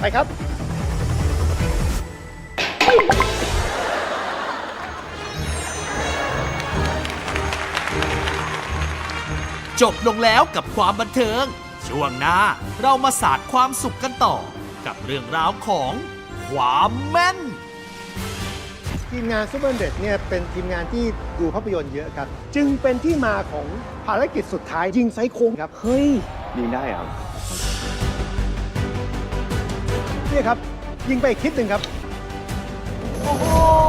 ไปครับ จบลงแล้วกับความบันเทิง ช่วงหน้าเรามาสาดความสุขกันต่อ กับเรื่องราวของความแม่น ทีมงานซูเปอร์เด็ดเนี่ยเป็นทีมงานที่ดูภาพยนตร์เยอะครับ จึงเป็นที่มาของภารกิจสุดท้ายยิงไซโค้งครับ เฮ้ยยิงได้เหรอ เนี่ยครับ ยิงไปอีกทิศหนึ่งครับ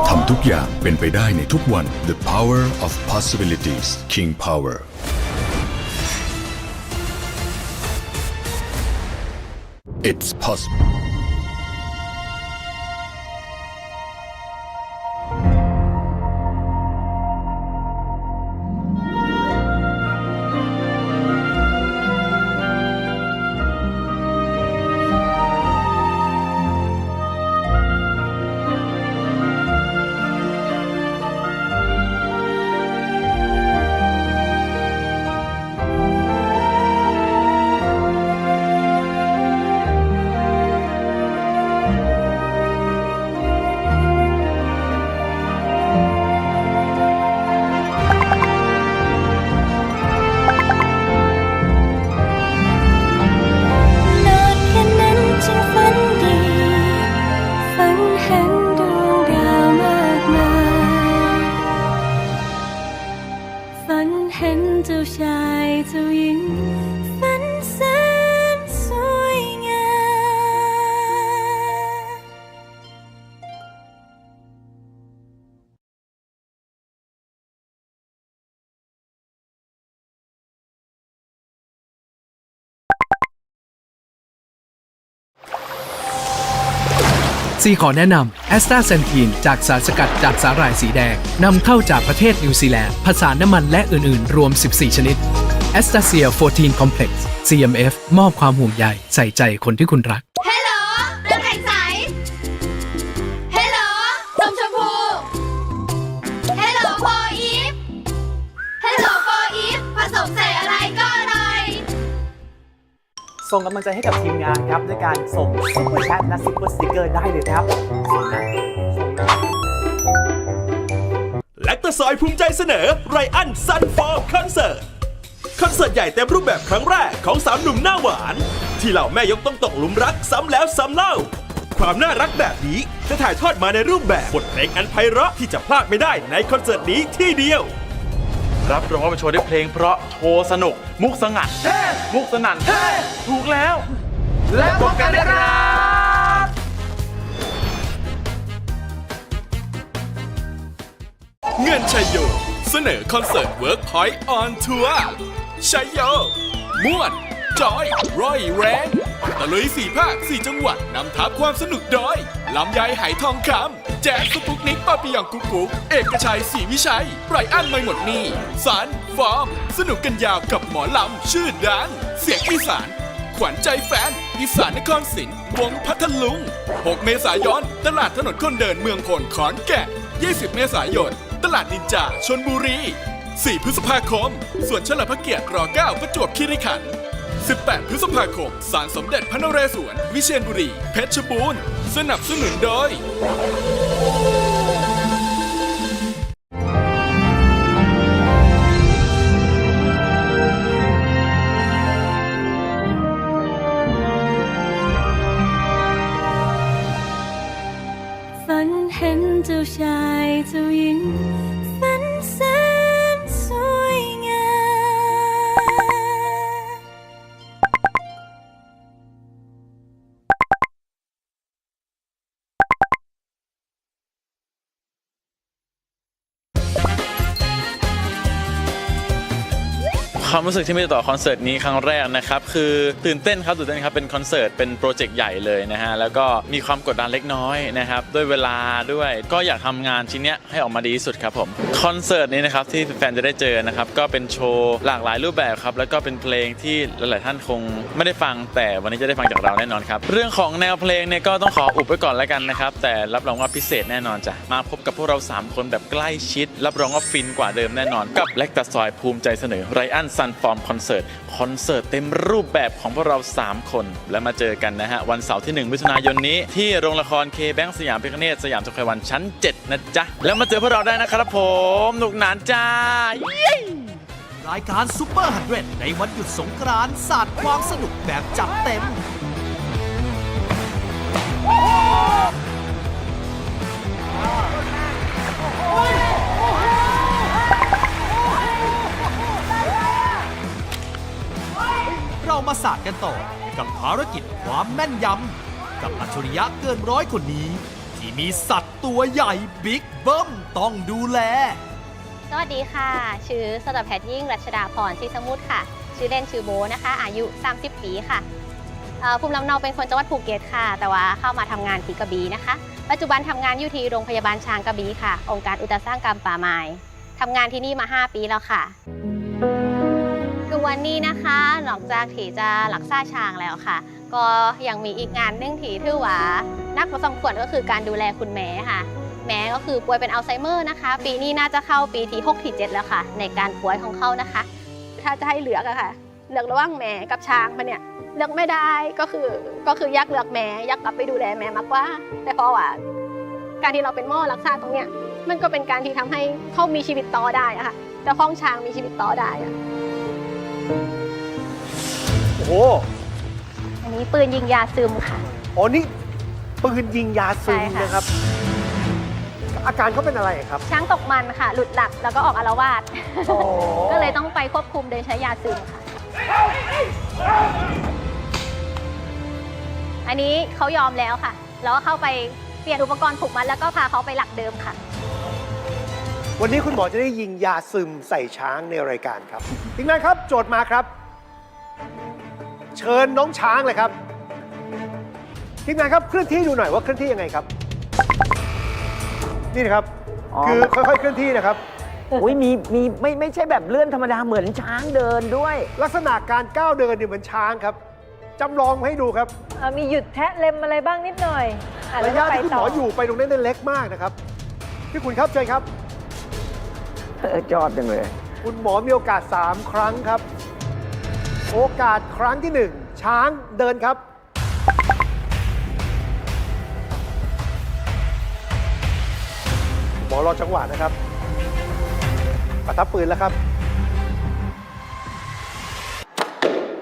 ทำทุกอย่างเป็นไปได้ในทุกวัน The power of possibilities King Power It's possible ซีขอแนะนำแอสตาเซนทีนจากสารสกัดจากสาหร่ายสีแดงนำเข้าจากประเทศนิวซีแลนด์ผสานน้ำมันและอื่น ๆ รวม 14 ชนิดแอสตาเซีย14 Complex CMF มอบความห่วงใยใส่ใจคนที่คุณรัก ส่งกำลังใจให้กับทีมงานครับด้วยการส่งซุปเปอร์แชทและซุปเปอร์สติกเกอร์ได้เลยครับส่งนะส่งนะและตะซอยภูมิใจเสนอไรอันซันฟอร์คอนเสิร์ตคอนเสิร์ตใหญ่เต็มรูปแบบครั้งแรกของสามหนุ่มหน้าหวาน ที่เหล่าแม่ยกต้องตกหลุมรักซ้ำแล้วซ้ำเล่า ความน่ารักแบบนี้จะถ่ายทอดมาในรูปแบบบทเพลงอันไพเราะที่จะพลาดไม่ได้ในคอนเสิร์ตนี้ที่เดียว รับรองว่าเป็นโชว์ด้วยเพลงเพราะโชว์สนุก มุกสงัดเฮ้มุกสนั่นเฮ้ถูกแล้ว แล้วพบกันนะครับเงินชัยโย เสนอคอนเสิร์ต Workpoint on Tour ชัยโย ม่วน จอยร่อยแรงตะลุยสี่ภาคสี่จังหวัดนำทัพความสนุกโดยลำไยไหทองคำ แจ๊สสปุกนิกปาปิยองกุ๊กกุ๊กเอกชัยศรีวิชัยไรอันไม่หมดหนี่สันฟอร์ม สนุกกันยาวกับหมอลำ ชื่อดัง เสียงอีสาน ขวัญใจแฟน อีสานนครศรีวงพัทลุง 6 เมษายน ตลาดถนนคนเดินเมืองพลขอนแก่น20 เมษายน ตลาดนินจาชนบุรี 4 พฤษภาคม ส่วนเฉลิมพระเกียรติร9ประจวบคีรีขันธ์ 18 พฤษภาคมศาลสมเด็จพระนเรศวร วิเชียรบุรี เพชรบูรณ์ สนับสนุนโดย ฝันเห็นเจ้าชายเจ้าหญิง ความรู้สึกที่มีต่อคอนเสิร์ตนี้ครั้งแรกนะครับคือตื่นเต้นครับตื่นเต้นครับเป็นคอนเสิร์ตเป็นโปรเจกต์ใหญ่เลยนะฮะแล้วก็มีความกดดันเล็กน้อยนะครับด้วยเวลาด้วยก็อยากทำงานชิ้นเนี้ยให้ออกมาดีที่สุดครับผมคอนเสิร์ตนี้นะครับที่แฟนจะได้เจอนะครับก็เป็นโชว์หลากหลายรูปแบบครับแล้วก็เป็นเพลงที่หลาย ๆ ท่านคงไม่ได้ฟังแต่วันนี้จะได้ฟังจากเราแน่นอนครับเรื่องของแนวเพลงเนี่ยก็ต้องขออุบไว้ก่อนแล้วกันนะครับแต่รับรองว่าพิเศษแน่นอนจ้ะมาพบกับพวกเราสามคนแบบใกล้ชิด รับรองว่าฟินกว่าเดิมแน่นอน กับเล็กตาซอยภูมิใจเสนอไรอัน Sun Form Concert คอนเสิร์ตเต็มรูปแบบของพวกเรา 3 คน และมาเจอกันนะฮะ วันเสาร์ที่ 1 มิถุนายนนี้ ที่โรงละครเคแบงสยามพิคเนตสยามสุขวันชั้น 7 นะจ๊ะ แล้วมาเจอพวกเราได้นะครับผมหนุกหนานจ้ารายการซูเปอร์ฮันเดในวันหยุดสงกรานต์ศาสตร์ความสนุกแบบจัดเต็ม เรามาศาสตร์กันต่อกับภารกิจความแม่นยำกับอัจฉริยะเกินร้อยคนนี้ ที่มีสัตว์ตัวใหญ่บิ๊กเบิ้มต้องดูแล สวัสดีค่ะ ชื่อสัตวแพทย์ยิ่งรัชดาพรศรีสมุทรค่ะ ชื่อเล่นชื่อโบนะคะ อายุ 30 ปีค่ะเอ่อภูมิลำเนาเป็นคนจังหวัดภูเก็ตค่ะ แต่ว่าเข้ามาทำงานที่กระบี่นะคะ ปัจจุบันทำงานอยู่ที่โรงพยาบาลช้างกระบี่ค่ะ องค์การอุตสาหกรรมป่าไม้ทำงานที่นี่มา 5 ปีแล้วค่ะ วันนี้นะคะนอกจากที่จะรักษาช้างแล้วค่ะ ก็ยังมีอีกงานนึ่งที่ถือว่านักประสมควรก็คือการดูแลคุณแม่ค่ะ แม่ก็คือป่วยเป็นอัลไซเมอร์นะคะ ปีนี้น่าจะเข้าปีที่6ที่7แล้วค่ะ ในการป่วยของเขานะคะ ถ้าจะให้เลือกอะค่ะ เลือกระหว่างแม่กับช้างมันเนี่ยเลือกไม่ได้ก็คือก็คืออยากเลือกแม่อยากกลับไปดูแลแม่มากกว่า แต่เพราะว่าการที่เราเป็นหมอรักษาตรงเนี้ยมันก็เป็นการที่ทำให้เขามีชีวิตต่อได้อะค่ะเจ้าของช้างมีชีวิตต่อได้อะ โอ้โหอันนี้ปืนยิงยาซึมค่ะ อ๋อนี่ปืนยิงยาซึมใช่ค่ะ นะครับ อาการเขาเป็นอะไรครับช้างตกมันค่ะ หลุดหลักแล้วก็ออกอาละวาดอ๋อก็เลยต้องไปควบคุมโดยใช้ยาซึมค่ะ อันนี้เขายอมแล้วค่ะ แล้วก็เข้าไปเปลี่ยนอุปกรณ์ผูกมัดแล้วก็พาเขาไปหลักเดิมค่ะ วันนี้คุณหมอจะได้ยิงยาซึมใส่ช้างในรายการครับทีมงานครับโจทย์มาครับ เชิญน้องช้างเลยครับทีมงานครับเคลื่อนที่ดูหน่อยว่าเคลื่อนที่ยังไงครับ นี่นะครับ อ๋อ คือค่อยๆเคลื่อนที่นะครับ อุ้ยมีมีไม่ไม่ใช่แบบเลื่อนธรรมดาเหมือนช้างเดินด้วย ลักษณะการก้าวเดินเนี่ยเหมือนช้างครับจำลองให้ดูครับอะมีหยุดแทะเล็มอะไรบ้างนิดหน่อยอะระยะแล้วก็ไปที่คุณหต่มออยู่ไปตรงนั้นเนี่ยเล็กมากนะครับพี่คุณครับเชิญครับเออ จอดจังเลย คุณหมอมีโอกาส 3 ครั้งครับ โอกาสครั้งที่ 1 ช้างเดินครับ หมอรอจังหวะนะครับ ประทับปืนแล้วครับ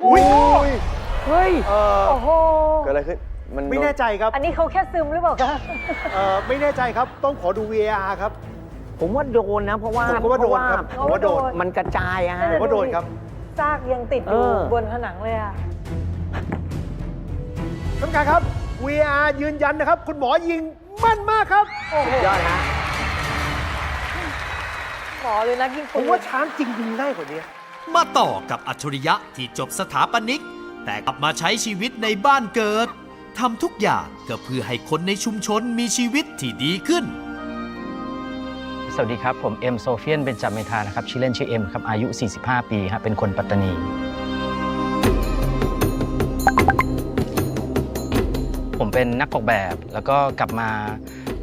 อุ้ยเฮ้ย เอ่อโอ้โห เกิดอะไรขึ้น มันไม่แน่ใจครับ อันนี้เขาแค่ซึมหรือเปล่าคะ เอ่อไม่แน่ใจครับ ต้องขอดู VAR ครับ ผมว่าโดนนะ เพราะว่าผมก็ว่าโดนครับเพผมว่าโดน มันกระจายอะฮะ ผมว่าโดนครับ ซากยังติดอยู่เออ บนผนังเลยอะ ท่านผู้การครับ VAR ยืนยันนะครับ คุณหมอยิงมั่นมากครับยอดฮะหมอเลยนะยิงผปืมนว่าช้างจริงยิงง่ายกว่านี้ มาต่อกับอัจฉริยะที่จบสถาปนิก แต่กลับมาใช้ชีวิตในบ้านเกิดทำทุกอย่างก็เพื่อให้คนในชุมชนมีชีวิตที่ดีขึ้น สวัสดีครับ ผมเอ็มโซเฟียนเป็นจำเมธานะครับ ชื่อเล่นชื่อเอ็มครับ อายุ 45 ปีครับเป็นคนปัตตานี ผมเป็นนักออกแบบ แล้วก็กลับมา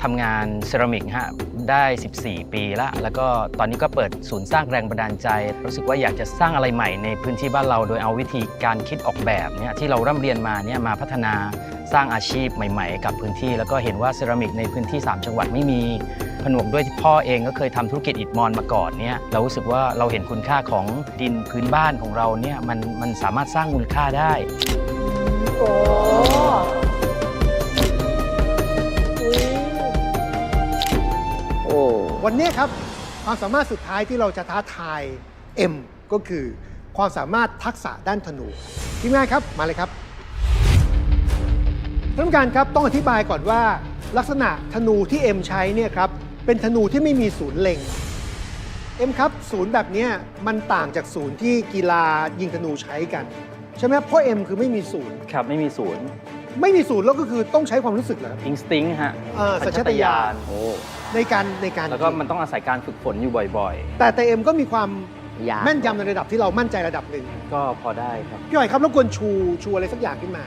ทำงานเซรามิกฮะได้ 14 ปีละ แล้วก็ตอนนี้ก็เปิดศูนย์สร้างแรงบันดาลใจ รู้สึกว่าอยากจะสร้างอะไรใหม่ในพื้นที่บ้านเรา โดยเอาวิธีการคิดออกแบบเนี่ยที่เราร่ำเรียนมาเนี่ยมาพัฒนาสร้างอาชีพใหม่ ๆ กับพื้นที่ แล้วก็เห็นว่าเซรามิกในพื้นที่ 3 จังหวัดไม่มี ผนวกด้วยที่พ่อเองก็เคยทำธุรกิจอิฐมอนมาก่อนเนี่ยเรารู้สึกว่าเราเห็นคุณค่าของดินพื้นบ้านของเราเนี่ยมันมันสามารถสร้างมูลค่าได้โอ้อุ๊ยโอ้วันนี้ครับความสามารถสุดท้ายที่เราจะท้าทาย M ก็คือความสามารถทักษะด้านธนูทีมงานครับมาเลยครับท่านผู้การครับต้องอธิบายก่อนว่าลักษณะธนูที่ M ใช้เนี่ยครับ เป็นธนูที่ไม่มีศูนย์เล็ง M ครับ ศูนย์แบบเนี้ยมันต่างจากศูนย์ที่กีฬายิงธนูใช้กัน ใช่ไหมครับเพราะ M คือไม่มีศูนย์ ครับไม่มีศูนย์ ไม่มีศูนย์แล้วก็คือต้องใช้ความรู้สึกเหรอครับอิงสติ้งฮะเอ่อสัญชาตญาณโอ้ในการในการแล้วก็มันต้องอาศัยการฝึกฝนอยู่บ่อยแต่แต่ M ก็มีความยากแม่นยำในระดับที่เรามั่นใจระดับหนึ่งๆก็พอได้ครับพี่หอยครับรบกวนชูชูอะไรสักอย่างขึ้นมา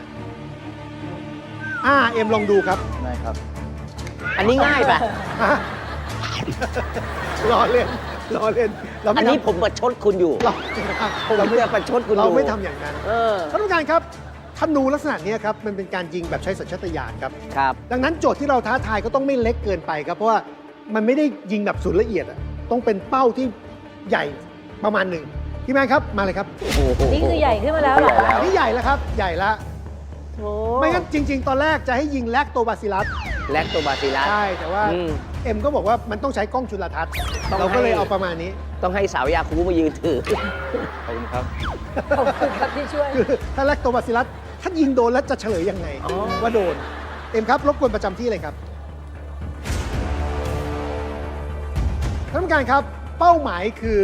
อ่าเอ็มลองดูครับได้ครับ อันนี้ง่ายปะ ฮะรอเล่นล้อเล่นเราอัไม่นนี้ทำผมประชดคุณอยู่ เราผมเราไม่จะประชดคุณอยู่เราไม่ทำอย่างนั้นเออ ท่านผู้การครับธนูลักษณะเนี้ยครับมันเป็นการยิงแบบใช้สัญชาตญาณครับ ครับ ดังนั้นโจทย์ที่เราท้าทายก็ต้องไม่เล็กเกินไปครับ เพราะว่ามันไม่ได้ยิงแบบศูนย์ละเอียดอะต้องเป็นเป้าที่ใหญ่ประมาณหนึ่งพี่แมนครับมาเลยครับโอ้โหนี่คือใหญ่ขึ้นมาแล้วเหรออันนี้ใหญ่แล้วครับ ใหญ่ละโอ้ไม่งั้นจริง ๆ ตอนแรกจะให้ยิงแลกโตบาซิลัสแลคโตบาซิลัส ใช่แต่ว่าอืม เอ็มก็บอกว่ามันต้องใช้กล้องจุลทรรศน์ต้องเราก็เลยให้เอาประมาณนี้ ต้องให้สาวยาคูมายืนถือ ขอบคุณครับ ขอบคุณครับที่ช่วย คือถ้าแลกโตบาซิลัสถ้ายิงโดนแล้วจะเฉลยยังไง อ๋อ ว่าโดน เอ็มครับ รบกวนประจำที่เลยครับท่านผู้การครับ เป้าหมายคือ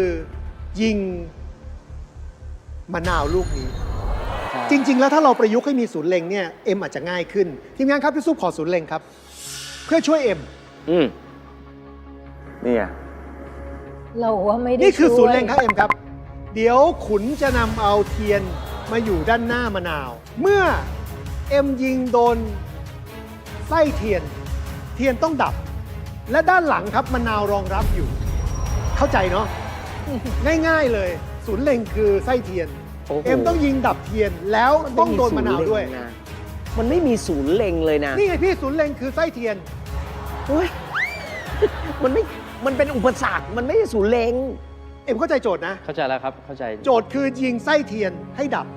ยิงมะนาวลูกนี้ จริง ๆ แล้วถ้าเราประยุกต์ให้มีศูนย์เล็งเนี่ย เอ็มอาจจะง่ายขึ้น ทีมงานครับพี่ซุปขอศูนย์เล็งครับ เพื่อช่วยเอ็ม อืม นี่ไงเราว่าไม่ได้นี่คือช่วยศูนย์เล็งครับเอ็มครับ เดี๋ยวขุนจะนำเอาเทียนมาอยู่ด้านหน้ามะนาว เมื่อเอ็มยิงโดนไส้เทียน เทียนต้องดับ และด้านหลังครับมะนาวรองรับอยู่ เข้าใจเนาะ ง่ายๆเลย ศูนย์เล็งคือไส้เทียน โอ้โห เอ็มต้องยิงดับเทียนแล้วต้องโดนมะนาวด้วย มันไม่มีศูนย์เล็งเลยนะ นี่ไงพี่ศูนย์เล็งคือไส้เทียน เฮ้ย มันไม่ มันเป็นอุปสรรค มันไม่ใช่ศูนย์เล็งเอ็มเข้าใจโจทย์นะ เข้าใจแล้วครับเข้าใจโจทย์คือยิงไส้เทียนให้ดับ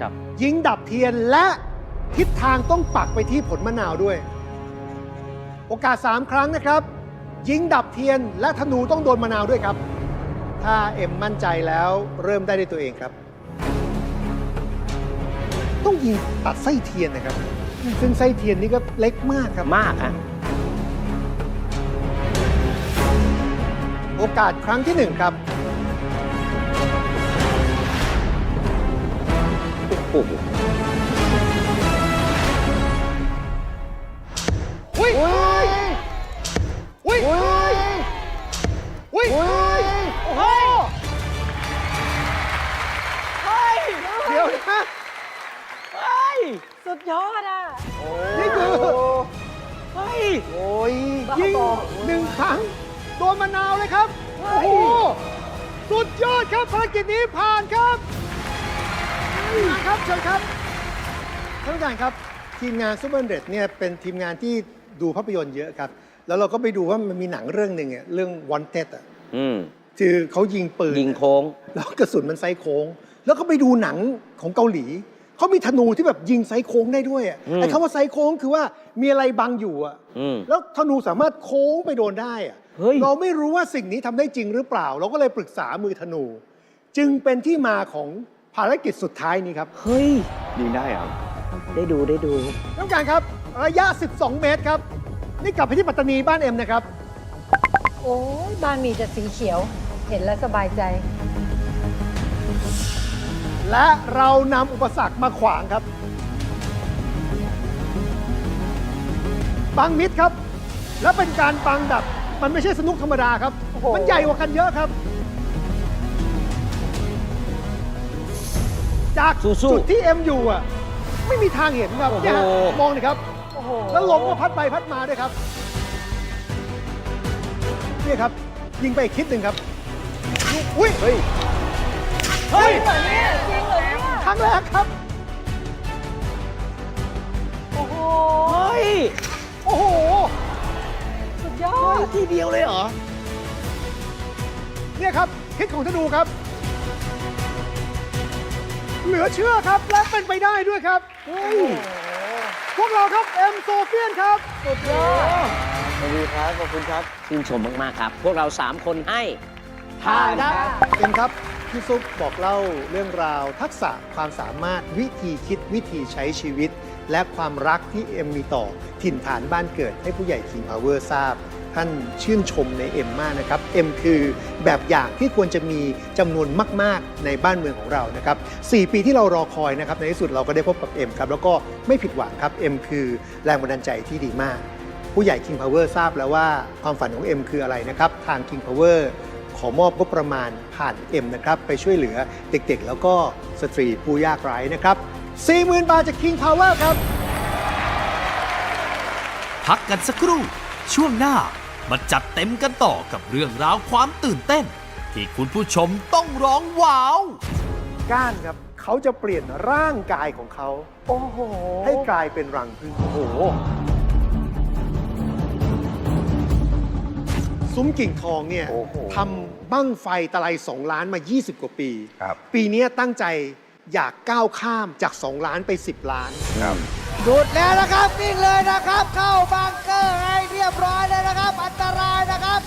ครับ ยิงดับเทียนและทิศทางต้องปักไปที่ผลมะนาวด้วย โอกาส 3 ครั้งนะครับ ยิงดับเทียนและธนูต้องโดนมะนาวด้วยครับ ถ้าเอ็มมั่นใจแล้วเริ่มได้ด้วยตัวเองครับ ต้องยิงตัดไส้เทียนนะครับ ซึ่งไส้เทียนนี่ก็เล็กมากครับ มากอะ โอกาสครั้งที่หนึ่งครับโอ้โหอุ้ยอุ้ยอุ้ยอุ้ยโอ้โหเดี๋ยวนะเฮ้ยสุดยอดอะนี่คือเฮ้ยโอ้ยยิงหนึ่งครั้ง ดนมะนาวเลยครับ โอ้โห สุดยอดครับภารกิจนี้ผ่านครับมาครับเชิญครับท่านผู้การครับทีมงานซูเปอร์เดเนี่ยเป็นทีมงานที่ดูภาพยนตร์เยอะครับ แล้วเราก็ไปดูว่ามันมีหนังเรื่องหนึ่งอะเรื่องวันเต็ดอะอืมคือเขายิงปืนยิงโค้ง แล้วกระสุนมันไซส์โค้ง แล้วก็ไปดูหนังของเกาหลีเขามีธนูที่แบบยิงไซส์โค้งได้ด้วยอะอืมไอ้คำว่าไซส์โค้งคือว่ามีอะไรบังอยู่อะอืมแล้วธนูสามารถโค้งไปโดนได้อะ เฮ้ย เราไม่รู้ว่าสิ่งนี้ทำได้จริงหรือเปล่า เราก็เลยปรึกษามือธนู จึงเป็นที่มาของภารกิจสุดท้ายนี้ครับเฮ้ย ยิงได้เหรอได้ดูได้ดู ต้องการครับ ระยะ 12 เมตรครับ นี่กลับไปที่ปัตตานีบ้านเอ็มนะครับ โอ้ยบ้านมีแต่สีเขียว เห็นแล้วสบายใจ และเรานำอุปสรรคมาขวางครับบังมิดครับ และเป็นการบังแบบ มันไม่ใช่สนุกธรรมดาครับ โอ้โห มันใหญ่กว่ากันเยอะครับ จากสู้ๆจุดที่เอ็มอยู่อะ ไม่มีทางเห็นครับโอ้โห เนี่ยฮะมองเลยครับ โอ้โหแล้วลมก็พัดไปพัดมาด้วยครับนี่ครับ ยิงไปอีกทิศหนึ่งครับ อุ้ย เฮ้ย เฮ้ย จริงเหรอเนี่ยจริงเหรอเนี่ยครั้งแรกครับ โอ้โห เฮ้ยโอ้โหสุด ยอเฮ้ยดทีเดียวเลยเหรอ เนี่ยครับทิศของธนูครับ เหลือเชื่อครับและเป็นไปได้ด้วยครับเฮ้ยพวกเราครับเอ็มโซเฟียนครับสุดยอดสวัสดีครับ ขอบคุณครับชื่นชมมากๆครับ พวกเรา 3 คนให้ผ่านครับเอ็มครับพี่ซุปบอกเล่าเรื่องราวทักษะความสามารถวิธีคิดวิธีใช้ชีวิต และความรักที่เอ็มมีต่อถิ่นฐานบ้านเกิดให้ผู้ใหญ่ King Power ทราบ ท่านชื่นชมในเอ็มมากนะครับเอ็มคือแบบอย่างที่ควรจะมีจำนวนมาก ๆ ในบ้านเมืองของเรานะครับ4ปีที่เรารอคอยนะครับในที่สุดเราก็ได้พบกับเอ็มครับแล้วก็ไม่ผิดหวังครับเอ็มคือแรงบันดาลใจที่ดีมาก ผู้ใหญ่ King Power ทราบแล้วว่าความฝันของเอ็มคืออะไรนะครับทาง King Power ขอมอบงบประมาณผ่านเอ็มนะครับไปช่วยเหลือเด็กๆ แล้วก็สตรีผู้ยากไร้นะครับ40,000 บาทจาก King Power ครับ พักกันสักครู่ ช่วงหน้า มาจัดเต็มกันต่อกับเรื่องราวความตื่นเต้น ที่คุณผู้ชมต้องร้องว้าว ก้านครับ เขาจะเปลี่ยนร่างกายของเขา โอ้โห ให้กลายเป็นรังผึ้งโอ้โห ซุ้มกิ่งทองเนี่ยโอ้โหทำบั้งไฟตะไล2ล้านมา 20 กว่าปี ครับ ปีนี้ตั้งใจอยากก้าวข้ามจาก 2 ล้านไป 10 ล้าน ครับ ดูดแล้วนะครับวิ่งเลยนะครับ เข้าบังเกอร์ให้เรียบร้อยเลยนะครับ อันตรายนะครับ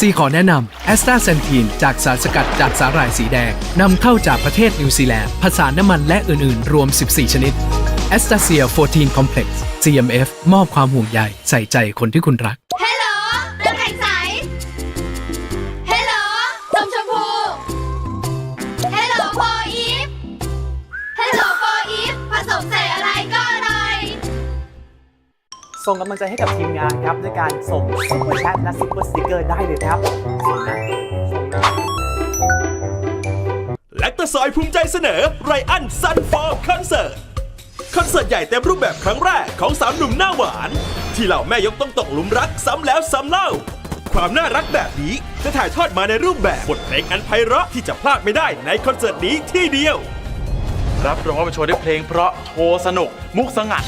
ซีขอแนะนำแอสตาเซนทีนจากสารสกัดจากสาหร่ายสีแดงนำเข้าจากประเทศนิวซีแลนด์ผสานน้ำมันและอื่น ๆ รวม 14 ชนิดแอสตาเซีย14 Complex CMF มอบความห่วงใยใส่ใจคนที่คุณรัก ส่งกำลังใจให้กับทีมงานครับด้วยการส่งซุปเปอร์แชทและซุปเปอร์สติกเกอร์ได้เลยครับส่งนะส่งนะแลคตาซอยภูมิใจเสนอไรอันซันฟอร์คอนเสิร์ตคอนเสิร์ตใหญ่เต็มรูปแบบครั้งแรกของสามหนุ่มหน้าหวาน ที่เหล่าแม่ยกต้องตกหลุมรักซ้ำแล้วซ้ำเล่า ความน่ารักแบบนี้จะถ่ายทอดมาในรูปแบบบทเพลงอันไพเราะที่จะพลาดไม่ได้ในคอนเสิร์ตนี้ที่เดียว รับรองว่าเป็นโชว์ด้วยเพลงเพราะโชว์สนุก มุกสงัด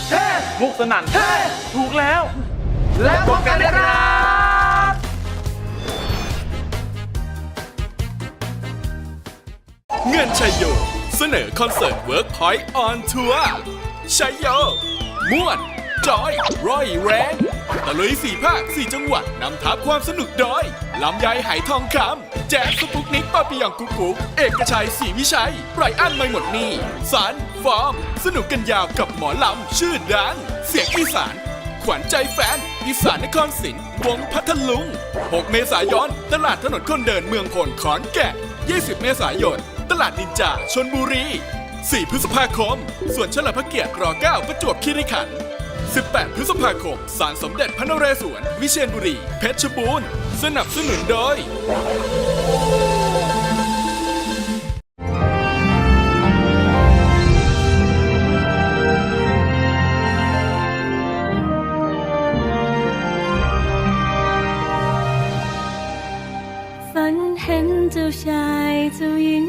มุกสนั่นถูกแล้ว แล้วพบกันนะครับเงินชัยโย เสนอคอนเสิร์ต Workpoint on Tour ชัยโยม่วนจอยร่อยแรงตะลุยสี่ภาคสี่จังหวัดนำทัพความสนุกโดย ลำไยไหทองคำแจ๊สสปุกนิกปาปิยองกุ๊กกุ๊กเอกชัยศรีวิชัยไรอันไม่หมดนี่สันฟอร์ม สนุกกันยาวกับหมอลำ ชื่อดัง เสียงอีสาน ขวัญใจแฟน อีสานนครศรีวงพัทลุง 6 เมษายน ตลาดถนนคนเดินเมืองพลขอนแก่น20 เมษายน ตลาดนินจาชนบุรี 4 พฤษภาคม ส่วนเฉลิมพระเกียรติร9ประจวบคีรีขันธ์ 18 พฤษภาคมศาลสมเด็จพระนเรศวร วิเชียรบุรี เพชรบูรณ์ สนับสนุนโดย ฝันเห็นเจ้าชายเจ้าหญิง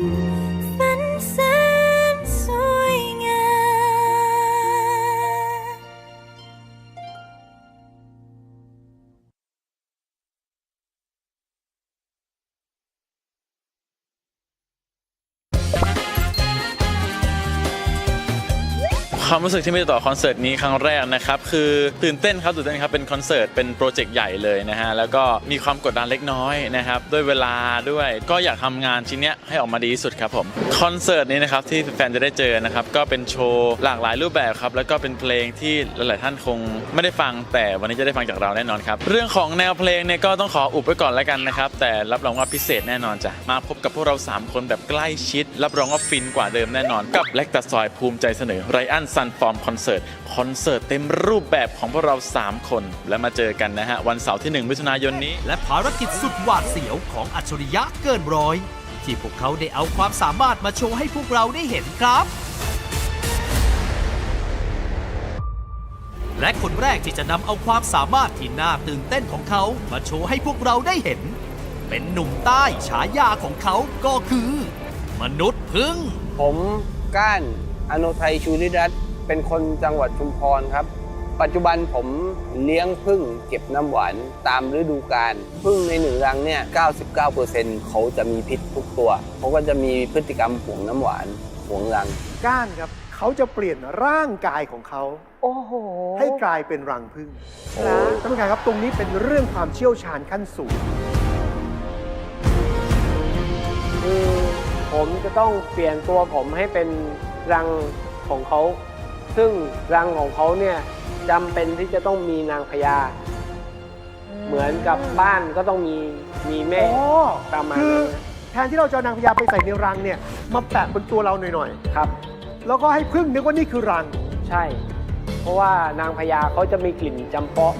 ความรู้สึกที่มีต่อคอนเสิร์ตนี้ครั้งแรกนะครับคือตื่นเต้นครับตื่นเต้นครับเป็นคอนเสิร์ตเป็นโปรเจกต์ใหญ่เลยนะฮะแล้วก็มีความกดดันเล็กน้อยนะครับด้วยเวลาด้วยก็อยากทำงานชิ้นเนี้ยให้ออกมาดีที่สุดครับผมคอนเสิร์ตนี้นะครับที่แฟนจะได้เจอนะครับก็เป็นโชว์หลากหลายรูปแบบครับแล้วก็เป็นเพลงที่หลายๆท่านคงไม่ได้ฟัง แต่วันนี้จะได้ฟังจากเราแน่นอนครับเรื่องของแนวเพลงเนี่ยก็ต้องขออุบไว้ก่อนแล้วกันนะครับแต่รับรองว่าพิเศษแน่นอนจ้ะมาพบกับพวกเราสามคนแบบใกล้ชิด รับรองว่าฟินกว่าเดิมแน่นอน กับเล็กตาซอยภูมิใจเสนอไรอันซนฟอร์มคอนเสิร์ตคอนเสิร์ตเต็มรูปแบบของพวกเรา 3 คน และมาเจอกันนะฮะ วันเสาร์ที่ 1 มิถุนายนนี้ และภารกิจสุดหวาดเสียวของอัจฉริยะเกินร้อย ที่พวกเขาได้เอาความสามารถมาโชว์ให้พวกเราได้เห็นครับ และคนแรกที่จะนำเอาความสามารถที่น่าตื่นเต้นของเขามาโชว์ให้พวกเราได้เห็น เป็นหนุ่มใต้ฉายาของเขาก็คือ มนุษย์พึ่งผมก้านอโนไทยชูริรัตน์ เป็นคนจังหวัดชุมพรครับ ปัจจุบันผมเลี้ยงพึ่งเก็บน้ำหวานตามฤดูกาลพึ่งในหนึ่งรังเนี่ย99%เขาจะมีพิษทุกตัว เขาก็จะมีพฤติกรรมห่วงน้ำหวานห่วงรัง ก้านครับเขาจะเปลี่ยนร่างกายของเขา โอ้โห ให้กลายเป็นรังผึ้งท่านผู้การครับตรงนี้เป็นเรื่องความเชี่ยวชาญขั้นสูง คือผมจะต้องเปลี่ยนตัวผมให้เป็นรังของเขา ซึ่งรังของเขาเนี่ยจำเป็นที่จะต้องมีนางพญา เหมือนกับบ้านก็ต้องมีมีแม่อ๋อประมาณคือนั้นแทนที่เราจะเอานางพญาไปใส่ในรังเนี่ย มาแปะบนตัวเราหน่อยครับ ๆ แล้วก็ให้พึ่งนึกว่านี่คือรัง ใช่ เพราะว่านางพญาเขาจะมีกลิ่นจำเปาะ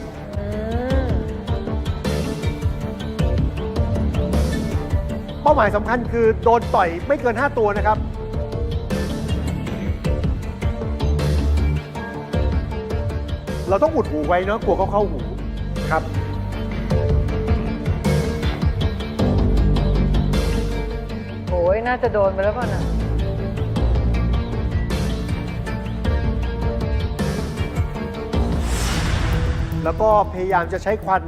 เป้าหมายสำคัญคือโดนต่อยไม่เกิน 5 ตัวนะครับ เราต้องอุดหูไว้เนาะกลัวเขาเข้าหูครับ โอ้ยน่าจะโดนไปแล้วป่ะน่ะแล้วก็พยายามจะใช้ควัน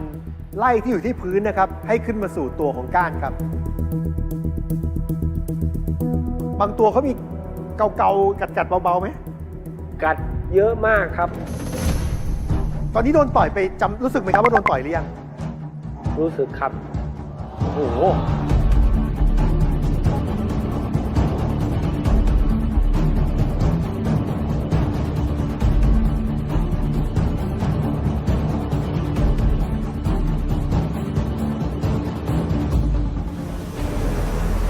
ไล่ที่อยู่ที่พื้นนะครับ ให้ขึ้นมาสู่ตัวของก้านครับ บางตัวเขามีเกาๆกัดๆเบาๆไหม กัดเยอะมากครับ ตอนนี้โดนต่อยไปจำรู้สึกไหมครับว่าโดนต่อยหรือยัง รู้สึกครับ โอ้โห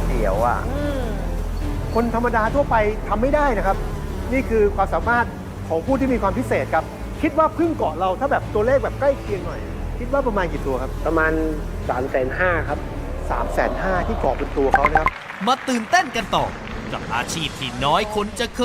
เสียวอะคนธรรมดาทั่วไปทำไม่ได้นะครับ นี่คือความสามารถของผู้ที่มีความพิเศษครับ คิดว่าพึ่งเกาะเราถ้าแบบตัวเลขแบบใกล้เคียงหน่อย คิดว่าประมาณกี่ตัวครับประมาณ3ามแสนห้าครับ3ามแสนห้าที่เกาะเป็นตัวเขานะครับ มาตื่นเต้นกันต่อ กับอาชีพที่น้อยคนจะเคย